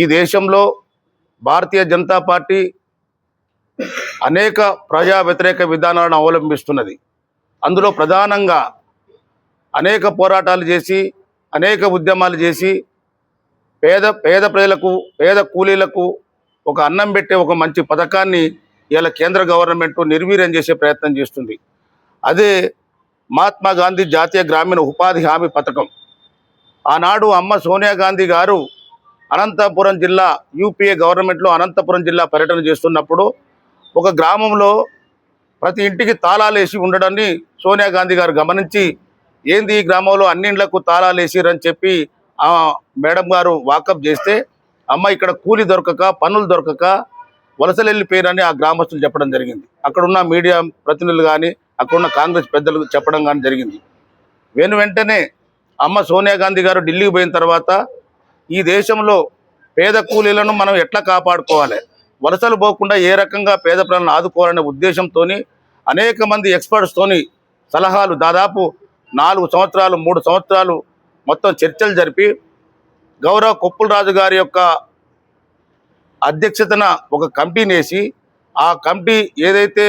ఈ దేశంలో భారతీయ జనతా పార్టీ అనేక ప్రజా వ్యతిరేక విధానాలను అవలంబిస్తున్నది. అందులో ప్రధానంగా అనేక పోరాటాలు చేసి అనేక ఉద్యమాలు చేసి పేద పేద ప్రజలకు పేద కూలీలకు ఒక అన్నం పెట్టే ఒక మంచి పథకాన్ని ఇలా కేంద్ర గవర్నమెంట్ నిర్వీర్యం చేసే ప్రయత్నం చేస్తుంది. అదే మహాత్మా గాంధీ జాతీయ గ్రామీణ ఉపాధి హామీ పథకం. ఆనాడు అమ్మ సోనియా గాంధీ గారు అనంతపురం జిల్లా యూపీఏ గవర్నమెంట్లో అనంతపురం జిల్లా పర్యటన చేస్తున్నప్పుడు ఒక గ్రామంలో ప్రతి ఇంటికి తాళాలు వేసి ఉండడాన్ని సోనియా గాంధీ గారు గమనించి ఏంది ఈ గ్రామంలో అన్నిండ్లకు తాళాలు వేసిరని చెప్పి ఆ మేడం గారు వాకప్ చేస్తే అమ్మ ఇక్కడ కూలి దొరకక పనులు దొరకక వలసలెల్లి పేరని ఆ గ్రామస్తులు చెప్పడం జరిగింది. అక్కడున్న మీడియా ప్రతినిధులు కానీ అక్కడున్న కాంగ్రెస్ పెద్దలు చెప్పడం కానీ జరిగింది. వెను వెంటనే అమ్మ సోనియా గాంధీ గారు ఢిల్లీకి పోయిన తర్వాత ఈ దేశంలో పేద కూలీలను మనం ఎట్లా కాపాడుకోవాలి? వలసలు పోకుండా ఏ రకంగా పేద ప్రజలను ఆదుకోవాలనే ఉద్దేశంతో అనేక మంది ఎక్స్పర్ట్స్తోని సలహాలు దాదాపు నాలుగు సంవత్సరాలు మూడు సంవత్సరాలు మొత్తం చర్చలు జరిపి గౌరవ కొప్పులరాజు గారి యొక్క అధ్యక్షతన ఒక కమిటీని వేసి ఆ కమిటీ ఏదైతే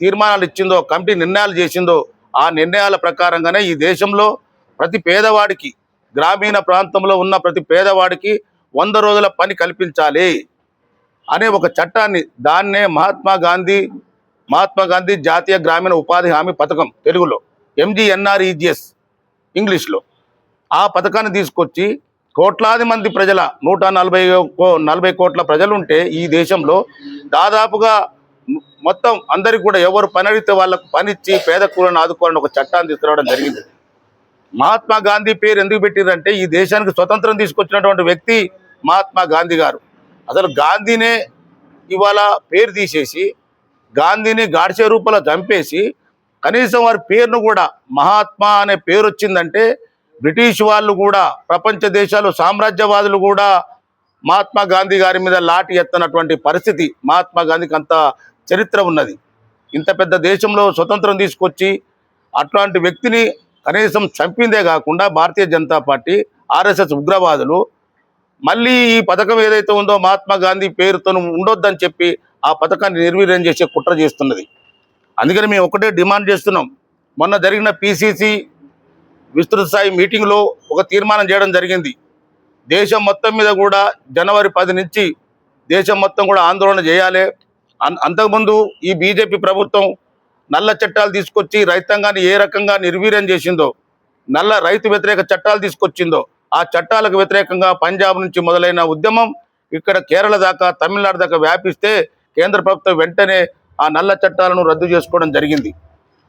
తీర్మానాలు ఇచ్చిందో కమిటీ నిర్ణయాలు చేసిందో ఆ నిర్ణయాల ప్రకారంగానే ఈ దేశంలో ప్రతి పేదవాడికి గ్రామీణ ప్రాంతంలో ఉన్న ప్రతి పేదవాడికి వంద రోజుల పని కల్పించాలి అనే ఒక చట్టాన్ని దాన్నే మహాత్మా గాంధీ మహాత్మా గాంధీ జాతీయ గ్రామీణ ఉపాధి హామీ పథకం తెలుగులో ఎంజీఎన్ఆర్ఈజిఎస్ ఇంగ్లీష్లో. ఆ పథకాన్ని తీసుకొచ్చి కోట్లాది మంది ప్రజల నూట నలభై కో- నలభై కోట్ల ప్రజలు ఉంటే ఈ దేశంలో దాదాపుగా మొత్తం అందరికి కూడా ఎవరు పని అడిగితే వాళ్ళకు పనిచ్చి పేద కూలను ఆదుకోవాలని ఒక చట్టాన్ని తీసుకురావడం జరిగింది. మహాత్మా గాంధీ పేరు ఎందుకు పెట్టిరంటే ఈ దేశానికి స్వతంత్రం తీసుకొచ్చినటువంటి వ్యక్తి మహాత్మా గాంధీ గారు. అసలు గాంధీనే ఇవాళ పేరు తీసేసి గాంధీని గాడ్చే రూపంలో చంపేసి కనీసం వారి పేరును కూడా మహాత్మా అనే పేరు వచ్చిందంటే బ్రిటిష్ వాళ్ళు కూడా ప్రపంచ దేశాలు సామ్రాజ్యవాదులు కూడా మహాత్మా గాంధీ గారి మీద లాఠీ ఎత్తనటువంటి పరిస్థితి మహాత్మా గాంధీకి అంత చరిత్ర ఉన్నది. ఇంత పెద్ద దేశంలో స్వతంత్రం తీసుకొచ్చి అట్లాంటి వ్యక్తిని కనీసం చంపిందే కాకుండా భారతీయ జనతా పార్టీ ఆర్ఎస్ఎస్ ఉగ్రవాదులు మళ్ళీ ఈ పథకం ఏదైతే ఉందో మహాత్మా గాంధీ పేరుతో ఉండొద్దని చెప్పి ఆ పథకాన్ని నిర్వీర్యం చేసే కుట్ర చేస్తున్నది. అందుకని మేము ఒకటే డిమాండ్ చేస్తున్నాం. మొన్న జరిగిన పిసిసి విస్తృత స్థాయి మీటింగ్లో ఒక తీర్మానం చేయడం జరిగింది. దేశం మొత్తం మీద కూడా జనవరి పది నుంచి దేశం మొత్తం కూడా ఆందోళన చేయాలి. అంతకుముందు ఈ బీజేపీ ప్రభుత్వం నల్ల చట్టాలు తీసుకొచ్చి రైతాంగాన్ని ఏ రకంగా నిర్వీర్యం చేసిందో నల్ల రైతు వ్యతిరేక చట్టాలు తీసుకొచ్చిందో ఆ చట్టాలకు వ్యతిరేకంగా పంజాబ్ నుంచి మొదలైన ఉద్యమం ఇక్కడ కేరళ దాకా తమిళనాడు దాకా వ్యాపిస్తే కేంద్ర ప్రభుత్వం వెంటనే ఆ నల్ల చట్టాలను రద్దు చేసుకోవడం జరిగింది.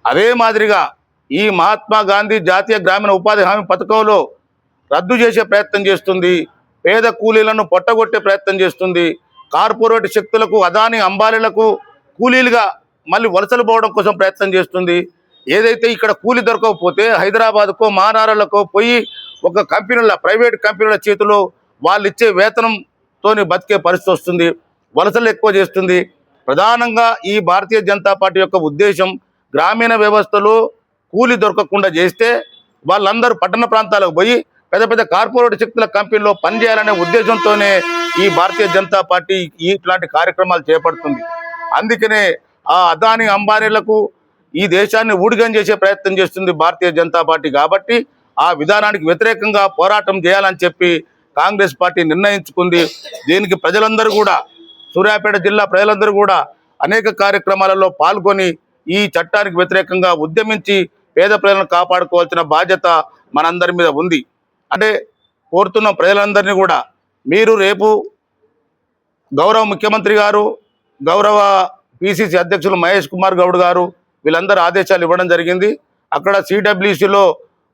అదే మాదిరిగా ఈ మహాత్మా గాంధీ జాతీయ గ్రామీణ ఉపాధి హామీ పథకంలో రద్దు చేసే ప్రయత్నం చేస్తుంది పేద కూలీలను పొట్టగొట్టే ప్రయత్నం చేస్తుంది కార్పొరేట్ శక్తులకు అదాని అంబాలీలకు కూలీలుగా మళ్ళీ వలసలు పోవడం కోసం ప్రయత్నం చేస్తుంది. ఏదైతే ఇక్కడ కూలి దొరకకపోతే హైదరాబాద్కో మహానారాలకో పోయి ఒక కంపెనీల ప్రైవేట్ కంపెనీల చేతిలో వాళ్ళు ఇచ్చే వేతనంతోని బతికే పరిస్థితి వస్తుంది. వలసలు ఎక్కువ చేస్తుంది. ప్రధానంగా ఈ భారతీయ జనతా పార్టీ యొక్క ఉద్దేశం గ్రామీణ వ్యవస్థలో కూలి దొరకకుండా చేస్తే వాళ్ళందరూ పట్టణ ప్రాంతాలకు పోయి పెద్ద పెద్ద కార్పొరేట్ శక్తుల కంపెనీలో పనిచేయాలనే ఉద్దేశంతోనే ఈ భారతీయ జనతా పార్టీ ఇట్లాంటి కార్యక్రమాలు చేపడుతుంది. అందుకనే ఆ అదాని అంబానీలకు ఈ దేశాన్ని ఊడిగం చేసే ప్రయత్నం చేస్తుంది భారతీయ జనతా పార్టీ కాబట్టి ఆ విధానానికి వ్యతిరేకంగా పోరాటం చేయాలని చెప్పి కాంగ్రెస్ పార్టీ నిర్ణయించుకుంది. దీనికి ప్రజలందరూ కూడా సూర్యాపేట జిల్లా ప్రజలందరూ కూడా అనేక కార్యక్రమాలలో పాల్గొని ఈ చట్టానికి వ్యతిరేకంగా ఉద్యమించి పేద ప్రజలను కాపాడుకోవాల్సిన బాధ్యత మనందరి మీద ఉంది. అంటే కోరుతున్న ప్రజలందరినీ కూడా మీరు రేపు గౌరవ ముఖ్యమంత్రి గారు గౌరవ పిసిసి అధ్యక్షులు మహేష్ కుమార్ గౌడ్ గారు వీళ్ళందరూ ఆదేశాలు ఇవ్వడం జరిగింది. అక్కడ సిడబ్ల్యూసిలో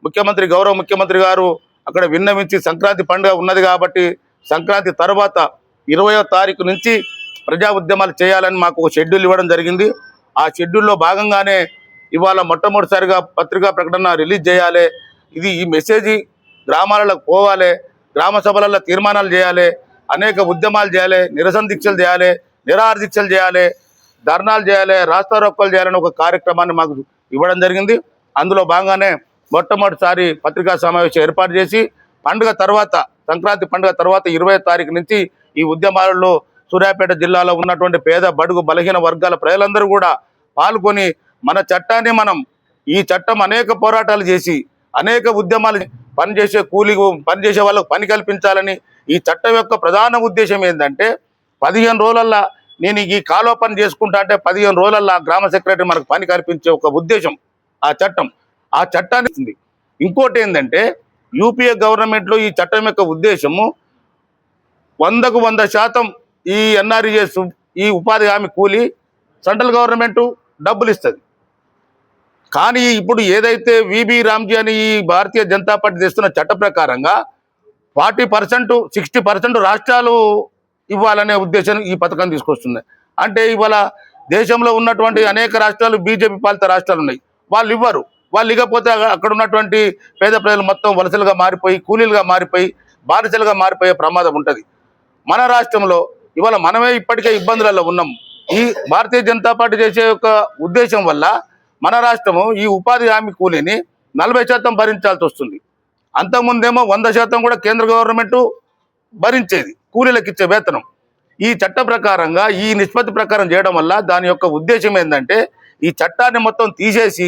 ముఖ్యమంత్రి గౌరవ ముఖ్యమంత్రి గారు అక్కడ విన్నవించి సంక్రాంతి పండుగ ఉన్నది కాబట్టి సంక్రాంతి తర్వాత ఇరవయో తారీఖు నుంచి ప్రజా ఉద్యమాలు చేయాలని మాకు ఒక షెడ్యూల్ ఇవ్వడం జరిగింది. ఆ షెడ్యూల్లో భాగంగానే ఇవాళ మొట్టమొదటిసారిగా పత్రికా ప్రకటన రిలీజ్ చేయాలి. ఇది ఈ మెసేజ్ గ్రామాలకు పోవాలి గ్రామ సభలలో తీర్మానాలు చేయాలి అనేక ఉద్యమాలు చేయాలి నిరసన దీక్షలు చేయాలి నిరాహార దీక్షలు చేయాలి ధర్నాలు చేయాలి రాస్తారోక్కలు చేయాలని ఒక కార్యక్రమాన్ని మాకు ఇవ్వడం జరిగింది. అందులో భాగంగానే మొట్టమొదటిసారి పత్రికా సమావేశం ఏర్పాటు చేసి పండుగ తర్వాత సంక్రాంతి పండుగ తర్వాత ఇరవై తారీఖు నుంచి ఈ ఉద్యమాలలో సూర్యాపేట జిల్లాలో ఉన్నటువంటి పేద బడుగు బలహీన వర్గాల ప్రజలందరూ కూడా పాల్గొని మన చట్టాన్ని మనం ఈ చట్టం అనేక పోరాటాలు చేసి అనేక ఉద్యమాలు పనిచేసే కూలి పనిచేసే వాళ్ళకు పని కల్పించాలని ఈ చట్టం యొక్క ప్రధాన ఉద్దేశం ఏంటంటే పదిహేను రోజులల్లా నేను ఈ కాలువ పని చేసుకుంటా అంటే పదిహేను రోజులల్లా గ్రామ సెక్రటరీ మనకు పని కల్పించే ఒక ఉద్దేశం ఆ చట్టం. ఆ చట్టాన్ని ఇంకోటి ఏంటంటే యూపీఏ గవర్నమెంట్లో ఈ చట్టం యొక్క ఉద్దేశము వందకు వంద శాతం ఈ ఎన్ఆర్ఈఎస్ ఈ ఉపాధి హామీ కూలి సెంట్రల్ గవర్నమెంట్ డబ్బులు ఇస్తుంది. కానీ ఇప్పుడు ఏదైతే విబి రామ్జీ అని ఈ భారతీయ జనతా పార్టీ తెస్తున్న చట్ట ప్రకారంగా ఫార్టీ పర్సెంట్ సిక్స్టీ పర్సెంట్ రాష్ట్రాలు ఇవ్వాలనే ఉద్దేశం ఈ పథకం తీసుకొస్తుంది. అంటే ఇవాళ దేశంలో ఉన్నటువంటి అనేక రాష్ట్రాలు బీజేపీ పాలిత రాష్ట్రాలు ఉన్నాయి. వాళ్ళు ఇవ్వరు. వాళ్ళు ఇవ్వకపోతే అక్కడ- అక్కడ ఉన్నటువంటి పేద ప్రజలు మొత్తం వలసలుగా మారిపోయి కూలీలుగా మారిపోయి బానిసలుగా మారిపోయే ప్రమాదం ఉంటుంది. మన రాష్ట్రంలో ఇవాళ మనమే ఇప్పటికే ఇబ్బందులలో ఉన్నాం. ఈ భారతీయ జనతా పార్టీ చేసే యొక్క ఉద్దేశం వల్ల మన రాష్ట్రము ఈ ఉపాధి హామీ కూలీని నలభై శాతం భరించాల్సి వస్తుంది. అంతకుముందేమో వంద శాతం కూడా కేంద్ర గవర్నమెంట్ భరించేది. కూలీలకు ఇచ్చే వేతనం. ఈ చట్ట ప్రకారంగా ఈ నిష్పత్తి ప్రకారం చేయడం వల్ల దాని యొక్క ఉద్దేశం ఏంటంటే ఈ చట్టాన్ని మొత్తం తీసేసి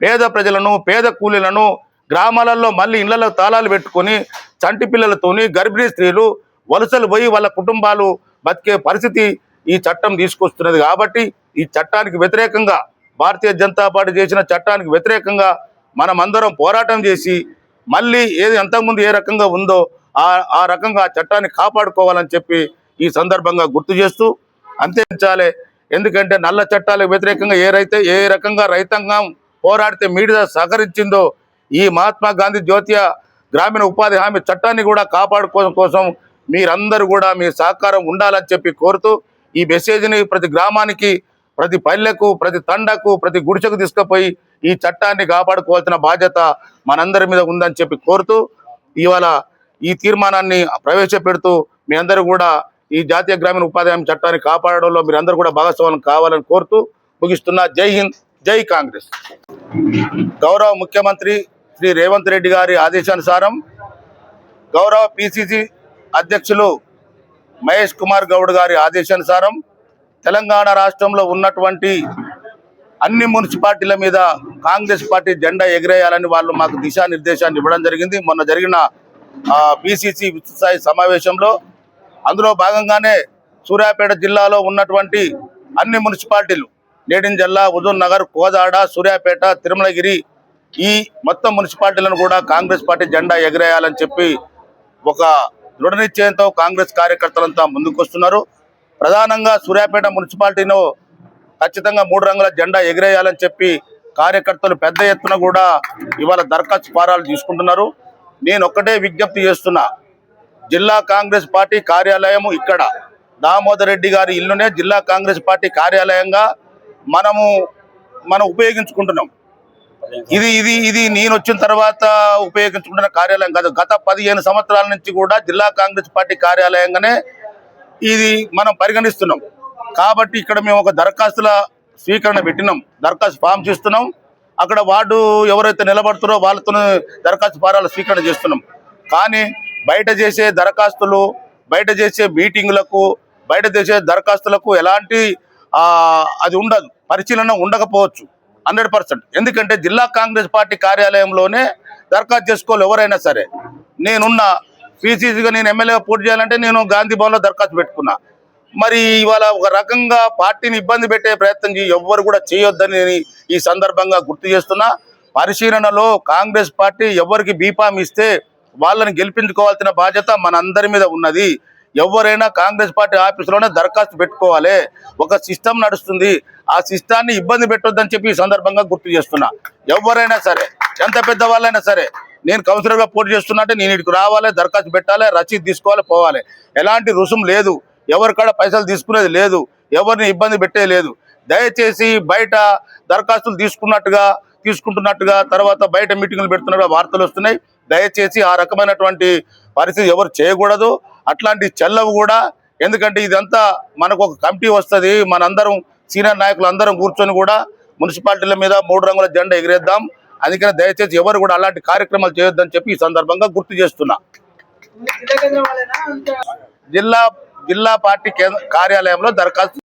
పేద ప్రజలను పేద కూలీలను గ్రామాలలో మళ్ళీ ఇళ్ళలో తాళాలు పెట్టుకొని చంటి పిల్లలతోని గర్భిణీ స్త్రీలు వలసలు పోయి వాళ్ళ కుటుంబాలు బతికే పరిస్థితి ఈ చట్టం తీసుకొస్తున్నది కాబట్టి ఈ చట్టానికి వ్యతిరేకంగా భారతీయ జనతా పార్టీ చేసిన చట్టానికి వ్యతిరేకంగా మనమందరం పోరాటం చేసి మళ్ళీ ఏది అంతకుముందు ఏ రకంగా ఉందో ఆ ఆ రకంగా ఆ చట్టాన్ని కాపాడుకోవాలని చెప్పి ఈ సందర్భంగా గుర్తు చేస్తూ అంతేంచాలే. ఎందుకంటే నల్ల చట్టాలకు వ్యతిరేకంగా ఏ రైతే ఏ రకంగా రైతాంగం పోరాడితే మీడియా సహకరించిందో ఈ మహాత్మా గాంధీ జ్యోతియ గ్రామీణ ఉపాధి హామీ చట్టాన్ని కూడా కాపాడుకోవడం కోసం మీరందరూ కూడా మీ సహకారం ఉండాలని చెప్పి కోరుతూ ఈ మెసేజ్ని ప్రతి గ్రామానికి ప్రతి పల్లెకు ప్రతి తండకు ప్రతి గుడిసెకు తీసుకుపోయి ఈ చట్టాన్ని కాపాడుకోవాల్సిన బాధ్యత మనందరి మీద ఉందని చెప్పి కోరుతూ ఇవాళ ఈ తీర్మానాన్ని ప్రవేశపెడుతూ మీ అందరూ కూడా ఈ జాతీయ గ్రామీణ ఉపాధి హామీ చట్టాన్ని కాపాడడంలో మీరందరూ కూడా భాగస్వామ్యం కావాలని కోరుతూ ముగిస్తున్నా జై హింద్ జై కాంగ్రెస్. గౌరవ ముఖ్యమంత్రి శ్రీ రేవంత్ రెడ్డి గారి ఆదేశానుసారం గౌరవ పిసిసి అధ్యక్షులు మహేష్ కుమార్ గౌడ్ గారి ఆదేశానుసారం తెలంగాణ రాష్ట్రంలో ఉన్నటువంటి అన్ని మున్సిపాలిటీల మీద కాంగ్రెస్ పార్టీ జెండా ఎగిరేయాలని వాళ్ళు మాకు దిశానిర్దేశాన్ని ఇవ్వడం జరిగింది. మొన్న జరిగిన పిసిసి స్థాయి సమావేశంలో అందులో భాగంగానే సూర్యాపేట జిల్లాలో ఉన్నటువంటి అన్ని మున్సిపాలిటీలు నేడిన్ జిల్లా ఉదూర్ నగర్ కోదాడ సూర్యాపేట తిరుమలగిరి ఈ మొత్తం మున్సిపాలిటీలను కూడా కాంగ్రెస్ పార్టీ జెండా ఎగిరేయాలని చెప్పి ఒక దృఢ నిశ్చయంతో కాంగ్రెస్ కార్యకర్తలంతా ముందుకొస్తున్నారు. ప్రధానంగా సూర్యాపేట మున్సిపాలిటీను ఖచ్చితంగా మూడు రంగుల జెండా ఎగిరేయాలని చెప్పి కార్యకర్తలు పెద్ద ఎత్తున కూడా ఇవాళ దరఖాస్తు ఫారాలు తీసుకుంటున్నారు. నేను ఒక్కటే విజ్ఞప్తి చేస్తున్నా. జిల్లా కాంగ్రెస్ పార్టీ కార్యాలయం ఇక్కడ. దామోదర్ రెడ్డి గారి ఇల్లునే జిల్లా కాంగ్రెస్ పార్టీ కార్యాలయంగా మనము మనం ఉపయోగించుకుంటున్నాం. ఇది ఇది ఇది నేను వచ్చిన తర్వాత ఉపయోగించుకుంటున్న కార్యాలయం కాదు. గత పదిహేను సంవత్సరాల నుంచి కూడా జిల్లా కాంగ్రెస్ పార్టీ కార్యాలయంగానే ఇది మనం పరిగణిస్తున్నాం. కాబట్టి ఇక్కడ మేము ఒక దరఖాస్తుల స్వీకరణ పెట్టినాం. దరఖాస్తు ఫామ్స్ ఇస్తున్నాం అక్కడ వార్డు ఎవరైతే నిలబడుతున్నారో వాళ్ళతో దరఖాస్తు ఫారాలు స్వీకరణ చేస్తున్నాం. కానీ బయట చేసే దరఖాస్తులు బయట చేసే మీటింగులకు బయట చేసే దరఖాస్తులకు ఎలాంటి అది ఉండదు. పరిశీలన ఉండకపోవచ్చు. Hundred percent. ఎందుకంటే జిల్లా కాంగ్రెస్ పార్టీ కార్యాలయంలోనే దరఖాస్తు చేసుకోవాలి ఎవరైనా సరే. నేనున్న పీసీసీగా నేను ఎమ్మెల్యేగా పోటీ చేయాలంటే నేను గాంధీ భవన్లో దరఖాస్తు పెట్టుకున్నా. మరి ఇవాళ ఒక రకంగా పార్టీని ఇబ్బంది పెట్టే ప్రయత్నం ఎవ్వరు కూడా చేయొద్దని నేను ఈ సందర్భంగా గుర్తు చేస్తున్నా పరిశీలనలో కాంగ్రెస్ పార్టీ ఎవరికి బీఫామ్ ఇస్తే వాళ్ళని గెలిపించుకోవాల్సిన బాధ్యత మనందరి మీద ఉన్నది. ఎవరైనా కాంగ్రెస్ పార్టీ ఆఫీసులోనే దరఖాస్తు పెట్టుకోవాలి. ఒక సిస్టమ్ నడుస్తుంది. ఆ సిస్టాన్ని ఇబ్బంది పెట్టొద్దని చెప్పి ఈ సందర్భంగా గుర్తు చేస్తున్నా. ఎవరైనా సరే ఎంత పెద్ద వాళ్ళైనా సరే నేను కౌన్సిలర్గా పోటీ చేస్తున్నా అంటే నేను ఇక్కడికి రావాలి దరఖాస్తు పెట్టాలి రసీదు తీసుకోవాలి పోవాలి. ఎలాంటి రుసుం లేదు. ఎవరికాడ పైసలు తీసుకునేది లేదు. ఎవరిని ఇబ్బంది పెట్టేది లేదు. దయచేసి బయట దరఖాస్తులు తీసుకున్నట్టుగా తీసుకుంటున్నట్టుగా తర్వాత బయట మీటింగులు పెడుతున్నట్టుగా వార్తలు వస్తున్నాయి. దయచేసి ఆ రకమైనటువంటి పరిస్థితి ఎవరు చేయకూడదు. అట్లాంటి చెల్లవు కూడా ఎందుకంటే ఇదంతా మనకు ఒక కమిటీ వస్తుంది. మనందరం సీనియర్ నాయకులు అందరం కూర్చొని కూడా మున్సిపాలిటీల మీద మూడు రంగుల జెండా ఎగిరేద్దాం. అందుకని దయచేసి ఎవరు కూడా అలాంటి కార్యక్రమాలు చేయొద్దని చెప్పి ఈ సందర్భంగా గుర్తు చేస్తున్నా. జిల్లా జిల్లా జిల్లా పార్టీ కేంద్ర కార్యాలయంలో దరఖాస్తు